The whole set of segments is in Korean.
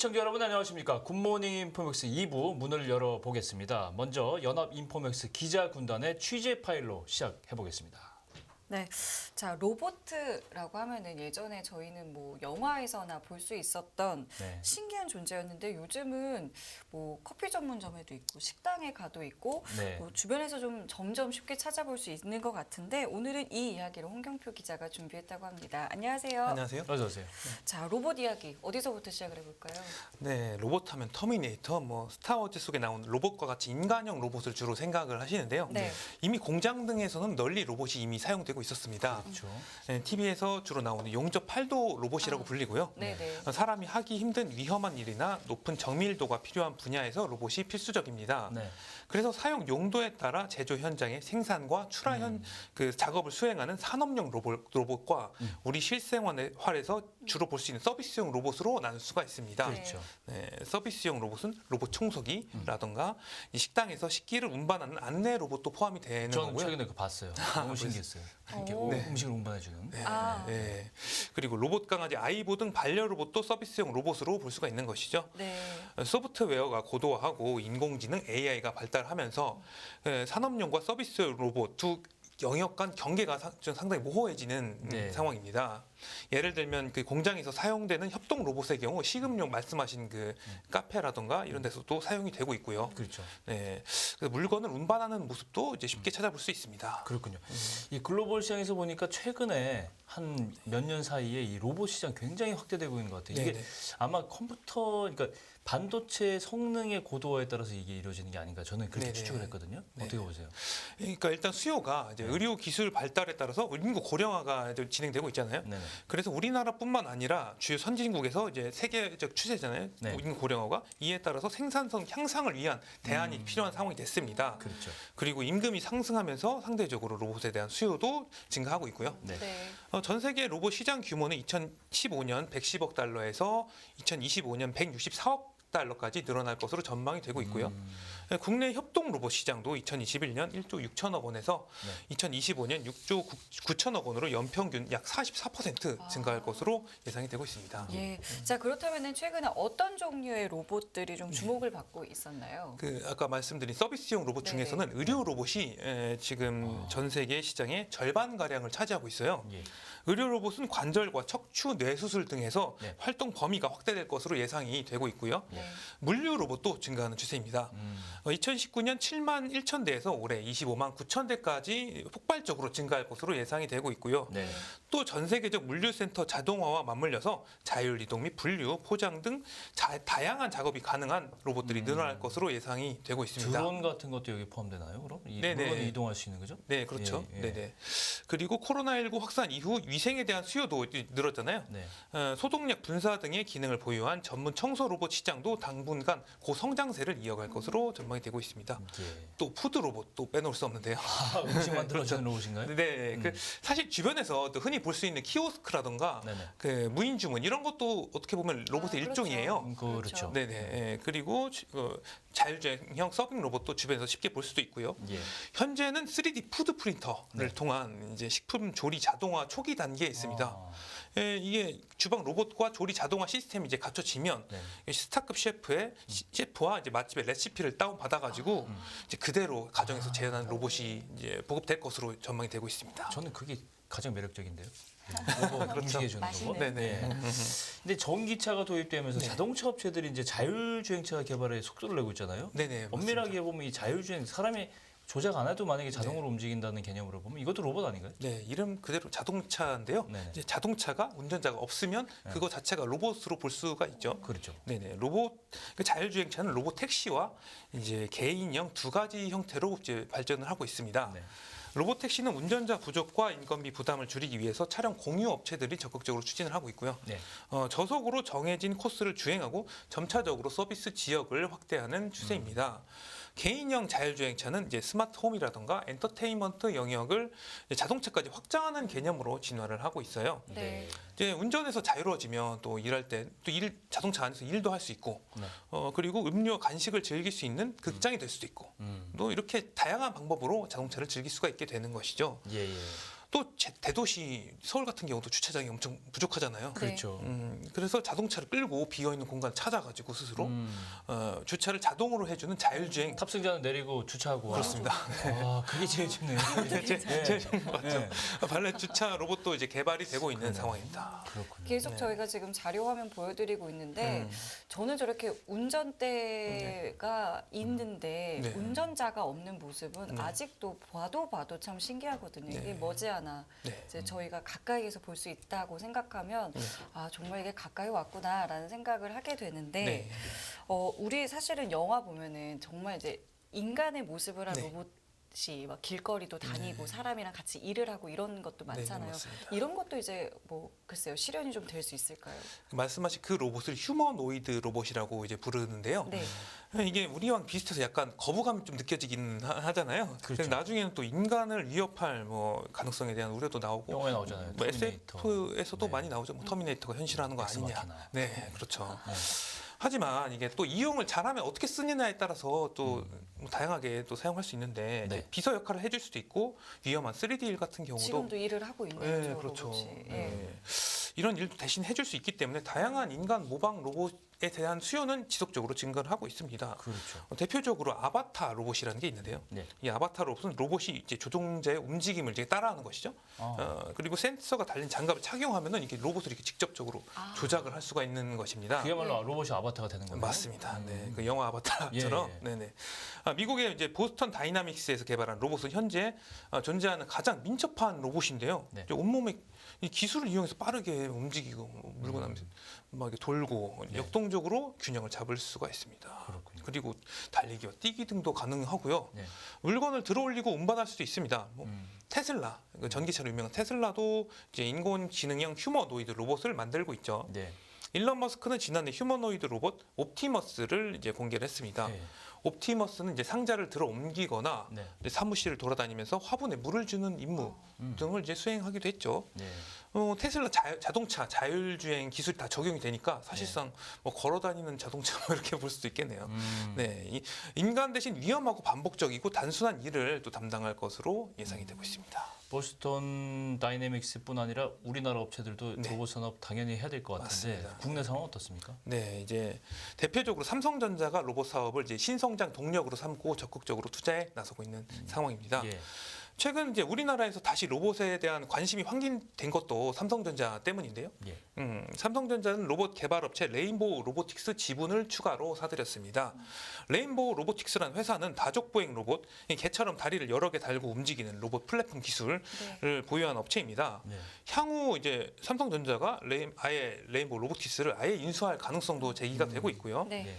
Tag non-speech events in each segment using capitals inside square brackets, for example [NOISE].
시청자 여러분 안녕하십니까? 굿모닝 인포맥스 2부 문을 열어보겠습니다. 먼저 연합 인포맥스 기자 군단의 취재 파일로 시작해 보겠습니다. 네. 자, 로보트라고 하면은 예전에 저희는 뭐 영화에서나 볼 수 있었던 네. 신기한 존재였는데 요즘은 뭐 커피 전문점에도 있고 식당에 가도 있고 네. 뭐 주변에서 좀 점점 쉽게 찾아볼 수 있는 것 같은데 오늘은 이 이야기를 홍경표 기자가 준비했다고 합니다. 안녕하세요. 안녕하세요. 어서 오세요. 자, 로봇 이야기 어디서부터 시작을 해볼까요? 네, 로봇 하면 터미네이터, 뭐 스타워즈 속에 나온 로봇과 같이 인간형 로봇을 주로 생각을 하시는데요. 네. 이미 공장 등에서는 널리 로봇이 이미 사용되고 있었습니다. 그렇죠. 네, TV에서 주로 나오는 용접 8도 로봇이라고 아. 불리고요. 네네. 어, 사람이 하기 힘든 위험한 일이나 높은 정밀도가 필요한 분야에서 로봇이 필수적입니다. 네. 그래서 사용 용도에 따라 제조 현장의 생산과 출하현 음. 그 작업을 수행하는 산업용 로봇, 로봇과 우리 실생활에서 주로 볼 수 있는 서비스용 로봇으로 나눌 수가 있습니다. 그렇죠. 네, 서비스용 로봇은 로봇 청소기라던가 이 식당에서 식기를 운반하는 안내 로봇도 포함이 되는 저는 거고요. 최근에 그거 봤어요. 너무 신기했어요. 이렇게 오. 음- 음식을 운반해주는. 네, 아. 네. 그리고 로봇 강아지 아이보 등 반려 로봇도 서비스용 로봇으로 볼 수가 있는 것이죠. 네. 소프트웨어가 고도화하고 인공지능 AI가 발달하면서 에, 산업용과 서비스 로봇 두 영역 간 경계가 상- 좀 상당히 모호해지는 음, 네. 상황입니다. 예를 들면 그 공장에서 사용되는 협동 로봇의 경우 식음용 말씀하신 그 카페라던가 이런 데서도 사용이 되고 있고요. 그렇죠. 네, 그래서 물건을 운반하는 모습도 이제 쉽게 찾아볼 수 있습니다. 그렇군요. 이 글로벌 시장에서 보니까 최근에 한 몇 년 사이에 이 로봇 시장 굉장히 확대되고 있는 것 같아요. 이게 네네. 아마 컴퓨터, 그러니까 반도체 성능의 고도화에 따라서 이게 이루어지는 게 아닌가 저는 그렇게 네네. 추측을 했거든요. 네. 어떻게 보세요? 그러니까 일단 수요가 이제 네. 의료 기술 발달에 따라서 인구 고령화가 이제 진행되고 있잖아요. 네네. 그래서 우리나라뿐만 아니라 주요 선진국에서 이제 세계적 추세잖아요. 네. 인구 고령화가 이에 따라서 생산성 향상을 위한 대안이 필요한 상황이 됐습니다. 음. 그렇죠. 그리고 임금이 상승하면서 상대적으로 로봇에 대한 수요도 증가하고 있고요. 네. 네. 어, 전 세계 로봇 시장 규모는 2015년 110억 달러에서 2025년 164억 달러까지 늘어날 것으로 전망이 되고 있고요. 음. 국내 협동 로봇 시장도 2021년 1조 6천억 원에서 네. 2025년 6조 9, 천억 원으로 연평균 약 44% 증가할 아. 것으로 예상이 되고 있습니다. 예. 자, 그렇다면은 최근에 어떤 종류의 로봇들이 좀 주목을 받고 있었나요? 그 아까 말씀드린 서비스용 로봇 네네. 중에서는 의료 로봇이 에, 지금 아. 전 세계 시장의 절반 가량을 차지하고 있어요. 예. 의료 로봇은 관절과 척추 뇌 수술 등에서 네. 활동 범위가 확대될 것으로 예상이 되고 있고요. 네. 물류 로봇도 증가하는 추세입니다. 음. 어, 2019년 7만 1천 대에서 올해 25만 9천 대까지 폭발적으로 증가할 것으로 예상이 되고 있고요. 네. 또전 세계적 물류센터 자동화와 맞물려서 자율 이동 및 분류, 포장 등 자- 다양한 작업이 가능한 로봇들이 늘어날 것으로 예상이 되고 있습니다. 음. 드론 같은 것도 여기 포함되나요? 그럼 이 네네. 물건을 이동할 수 있는 거죠? 네, 그렇죠. 예, 예. 네네. 그리고 코로나19 확산 이후 위생에 대한 수요도 늘었잖아요. 네. 어, 소독약 분사 등의 기능을 보유한 전문 청소 로봇 시장도 당분간 고성장세를 이어갈 것으로 전망 이 되고 있습니다. 예. 또 푸드 로봇도 빼놓을 수 없는데요. 아, 음식 만들어주는 [LAUGHS] 로봇인가요? 네, 그 사실 주변에서 또 흔히 볼 수 있는 키오스크라던가 네네. 그 무인 주문 이런 것도 어떻게 보면 로봇의 아, 일종이에요. 음, 그렇죠. 네네. 예, 그리고 지- 어, 자율주행형 서빙 로봇도 주변에서 쉽게 볼 수도 있고요. 예. 현재는 3D 푸드 프린터를 네. 통한 이제 식품 조리 자동화 초기 단계에 있습니다. 아, 예, 이게 주방 로봇과 조리 자동화 시스템이 이제 갖춰지면 네. 이 스타급 셰프의 시- 셰프와 이제 맛집의 레시피를 다운 받아가지고 음. 이제 그대로 가정에서 재현한 로봇이 이제 보급될 것으로 전망이 되고 있습니다. 저는 그게 가장 매력적인데요. 로봇 움직여주는 맛있네. 로봇. 네네. 예. 근데 전기차가 도입되면서 자동차 업체들이 이제 자율주행차 개발에 속도를 내고 있잖아요. 네네. 엄밀하게 보면 이 자율주행 사람이 조작 안 해도 만약에 자동으로 움직인다는 개념으로 보면 이것도 로봇 아닌가요? 네, 이름 그대로 자동차인데요. 네네. 이제 자동차가 운전자가 없으면 그거 자체가 로봇으로 볼 수가 있죠. 그렇죠. 네네 로봇 그 자율주행차는 로봇 택시와 이제 개인형 두 가지 형태로 이제 발전을 하고 있습니다. 네. 로봇 택시는 운전자 부족과 인건비 부담을 줄이기 위해서 차량 공유 업체들이 적극적으로 추진을 하고 있고요. 네. 어, 저속으로 정해진 코스를 주행하고 점차적으로 서비스 지역을 확대하는 추세입니다. 개인형 자율주행차는 이제 스마트 홈이라던가 엔터테인먼트 영역을 이제 자동차까지 확장하는 개념으로 진화를 하고 있어요. 네. 이제 운전에서 자유로워지면 또 일할 때 또 일 자동차 안에서 일도 할 수 있고 네. 어 그리고 음료 간식을 즐길 수 있는 극장이 될 수도 있고 음. 또 이렇게 다양한 방법으로 자동차를 즐길 수가 있게 되는 것이죠. 예, 예. 또 제- 대도시 서울 같은 경우도 주차장이 엄청 부족하잖아요. 네. 그렇죠. 음, 그래서 자동차를 끌고 비어 있는 공간 찾아가지고 스스로 음. 어, 주차를 자동으로 해주는 자율주행 탑승자는 내리고 주차하고 그렇습니다. 아, 그게 제일 좋네요. 제, 네. 제일 좋은 것 같죠. 네. 발렛 주차 로봇도 이제 개발이 되고 있는. 상황입니다. 그렇군요. 계속 네. 저희가 지금 자료 화면 보여드리고 있는데 음. 저는 저렇게 운전대가 있는데 네. 운전자가 없는 모습은 네. 아직도 봐도 봐도 참 신기하거든요. 이게 네. 머지않아 네. 이제 저희가 가까이에서 볼 수 있다고 생각하면 네. 아 정말 이게 가까이 왔구나라는 생각을 하게 되는데 네. 어 우리 사실은 영화 보면은 정말 이제 인간의 모습을 한 네. 로봇 이 막 길거리도 다니고 네. 사람이랑 같이 일을 하고 이런 것도 많잖아요. 맞습니다. 이런 것도 이제 뭐 글쎄요 실현이 좀 될 수 있을까요? 말씀하신 그 로봇을 휴머노이드 로봇이라고 이제 부르는데요. 네. 이게 우리와 비슷해서 약간 거부감이 좀 느껴지긴 하- 하잖아요. 그렇죠. 나중에는 또 인간을 위협할 뭐 가능성에 대한 우려도 나오고 영화에 나오잖아요. 뭐 터미네이터. SF에서도 네. 많이 나오죠. 뭐 터미네이터가 현실화하는 거 아니냐. 네, 그렇죠. 네. 하지만 이게 또 이용을 잘하면 어떻게 쓰느냐에 따라서 또뭐 다양하게 또 사용할 수 있는데 네. 비서 역할을 해줄 수도 있고 위험한 3D 일 같은 경우도 지금도 일을 하고 있는 네, 거죠, 그렇죠. 로봇이. 예. 네. 이런 일도 대신 해줄 수 있기 때문에 다양한 인간 모방 로봇에 대한 수요는 지속적으로 증가를 하고 있습니다. 그렇죠. 어, 대표적으로 아바타 로봇이라는 게 있는데요. 네. 이 아바타 로봇은 로봇이 이제 조종자의 움직임을 이제 따라하는 것이죠. 아, 어, 그리고 센서가 달린 장갑을 착용하면은 이게 로봇을 이렇게 직접적으로 아. 조작을 할 수가 있는 것입니다. 그야말로 네. 로봇이 아바타가 되는 거예요. 맞습니다. 네, 음. 그 영화 아바타처럼, 예, 예. 네네. 아, 미국의 이제 보스턴 다이나믹스에서 개발한 로봇은 현재 아, 존재하는 가장 민첩한 로봇인데요. 네. 온몸에 이 기술을 이용해서 빠르게 움직이고 뭐 물고 나면서 막 돌고 음. 네. 역동적으로 균형을 잡을 수가 있습니다. 그렇군요. 그리고 달리기와 뛰기 등도 가능하고요. 네. 물건을 들어올리고 운반할 수도 있습니다. 뭐 음. 테슬라, 그 전기차로 유명한 테슬라도 이제 인공지능형 휴머노이드 로봇을 만들고 있죠. 네. 일론 머스크는 지난해 휴머노이드 로봇 옵티머스를 이제 공개를 했습니다. 네. 옵티머스는 이제 상자를 들어 옮기거나 네. 사무실을 돌아다니면서 화분에 물을 주는 임무 음. 등을 이제 수행하기도 했죠. 네. 어, 테슬라 자, 자동차 자율주행 기술이 다 적용이 되니까 사실상 뭐 걸어다니는 자동차 뭐 이렇게 볼 수도 있겠네요. 음. 네, 이 인간 대신 위험하고 반복적이고 단순한 일을 또 담당할 것으로 예상이 되고 있습니다. 보스턴 다이내믹스뿐 아니라 우리나라 업체들도 네. 로봇 산업 당연히 해야 될 것 같은데 맞습니다. 국내 상황 어떻습니까? 네, 이제 대표적으로 삼성전자가 로봇 사업을 이제 신성장 동력으로 삼고 적극적으로 투자에 나서고 있는 상황입니다. 예. 최근 이제 우리나라에서 다시 로봇에 대한 관심이 확인된 것도 삼성전자 때문인데요. 예. 음, 삼성전자는 로봇 개발 업체 레인보우 로보틱스 지분을 추가로 사들였습니다. 레인보우 로보틱스라는 회사는 다족 보행 로봇, 이 개처럼 다리를 여러 개 달고 움직이는 로봇 플랫폼 기술을 네. 보유한 업체입니다. 네. 향후 이제 삼성전자가 레인, 아예 레인보우 로보틱스를 아예 인수할 가능성도 제기가 되고 있고요. 네. 네.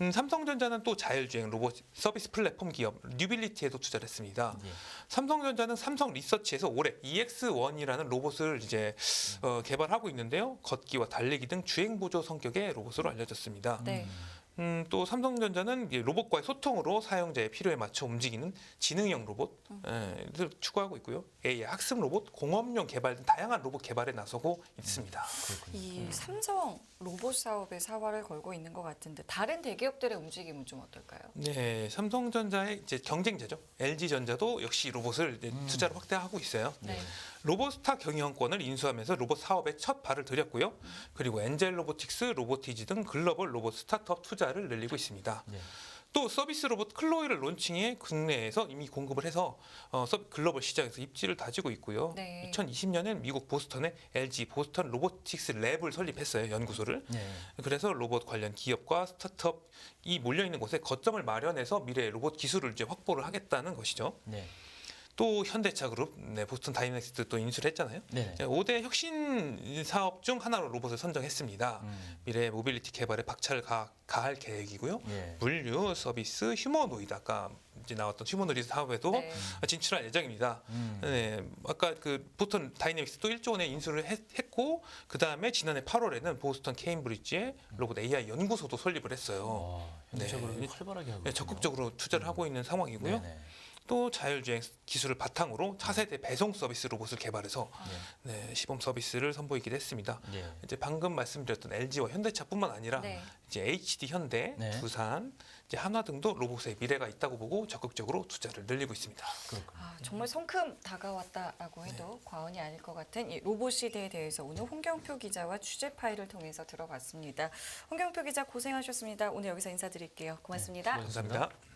음, 삼성전자는 또 자율주행 로봇 서비스 플랫폼 기업 뉴빌리티에도 투자를 했습니다. 예. 삼성전자는 삼성 리서치에서 올해 EX1이라는 로봇을 이제 어, 개발하고 있는데요. 걷기와 달리기 등 주행 보조 성격의 로봇으로 알려졌습니다. 네. 음, 또 삼성전자는 로봇과의 소통으로 사용자의 필요에 맞춰 움직이는 지능형 로봇 예, 를 추구하고 있고요. AI 학습 로봇, 공업용 개발 등 다양한 로봇 개발에 나서고 있습니다. 그렇군요. 이 삼성 로봇 사업에 사활을 걸고 있는 것 같은데 다른 대기업들의 움직임은 좀 어떨까요? 네, 삼성전자의 이제 경쟁자죠. LG전자도 역시 로봇을 이제 음. 투자를 확대하고 있어요. 네. 로봇스타 경영권을 인수하면서 로봇 사업에 첫 발을 들였고요. 그리고 엔젤 로보틱스, 로보티즈 등 글로벌 로봇 스타트업 투자를 늘리고 있습니다. 네. 또 서비스 로봇 클로이를 론칭해 국내에서 이미 공급을 해서 어, 서- 글로벌 시장에서 입지를 다지고 있고요. 네. 2020년엔 미국 보스턴에 LG 보스턴 로보틱스 랩을 설립했어요. 연구소를. 네. 그래서 로봇 관련 기업과 스타트업이 몰려 있는 곳에 거점을 마련해서 미래 로봇 기술을 이제 확보를 하겠다는 것이죠. 네. 또 현대차 그룹, 네, 보스턴 다이내믹스도 또 인수를 했잖아요. 네. 5대 혁신 사업 중 하나로 로봇을 선정했습니다. 음. 미래 모빌리티 개발에 박차를 가, 가할 계획이고요. 예. 물류, 서비스, 휴머노이드 아까 이제 나왔던 휴머노이드 사업에도 네. 진출할 예정입니다. 음. 네, 아까 그 보스턴 다이내믹스 또 1조 원에 인수를 했, 고 그 다음에 지난해 8월에는 보스턴 케임브리지에 로봇 AI 연구소도 설립을 했어요. 와, 현대적으로 네. 활발하게 하고 네. 적극적으로 투자를 하고 있는 상황이고요. 네네. 또 자율주행 기술을 바탕으로 차세대 배송 서비스 로봇을 개발해서 네, 시범 서비스를 선보이기도 했습니다. 예. 이제 방금 말씀드렸던 LG와 현대차뿐만 아니라 네. 이제 HD 현대, 네. 두산, 이제 한화 등도 로봇의 미래가 있다고 보고 적극적으로 투자를 늘리고 있습니다. 아, 정말 성큼 다가왔다라고 해도 과언이 아닐 것 같은 이 로봇 시대에 대해서 오늘 홍경표 기자와 취재 파일을 통해서 들어봤습니다. 홍경표 기자 고생하셨습니다. 오늘 여기서 인사드릴게요. 고맙습니다. 네. 감사합니다.